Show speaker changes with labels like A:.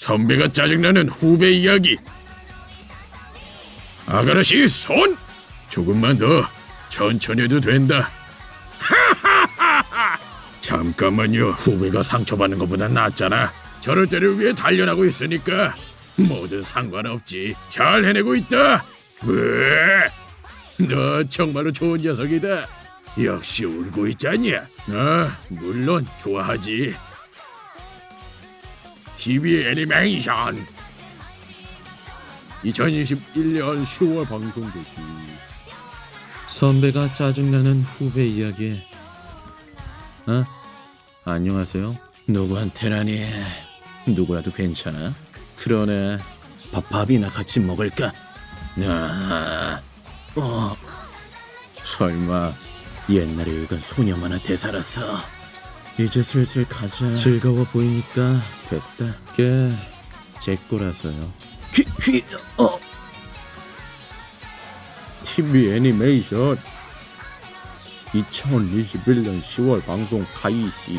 A: 선배가 짜증나는 후배 이야기. 아가씨 손! 조금만 더 천천히 해도 된다. 잠깐만요. 후배가 상처받는 것보다 낫잖아. 저럴 때를 위해 단련하고 있으니까 뭐든 상관없지. 잘 해내고 있다. 으, 너 정말로 좋은 녀석이다. 역시 울고 있지 않냐? 아, 물론 좋아하지. TV 애니메이션 2021년 10월 방송되지.
B: 선배가 짜증나는 후배 이야기. 어? 안녕하세요. 누구한테라니. 누구라도 괜찮아? 그러네. 밥, 밥이나 같이 먹을까? 아, 어. 설마 옛날에 읽은 소녀만화 대사라서 이제 슬슬 가자. 즐거워 보이니까 됐다. 걔제 거라서요. 휘, 휘, 어. TV 애니메이션 2021년 10월 방송 가이시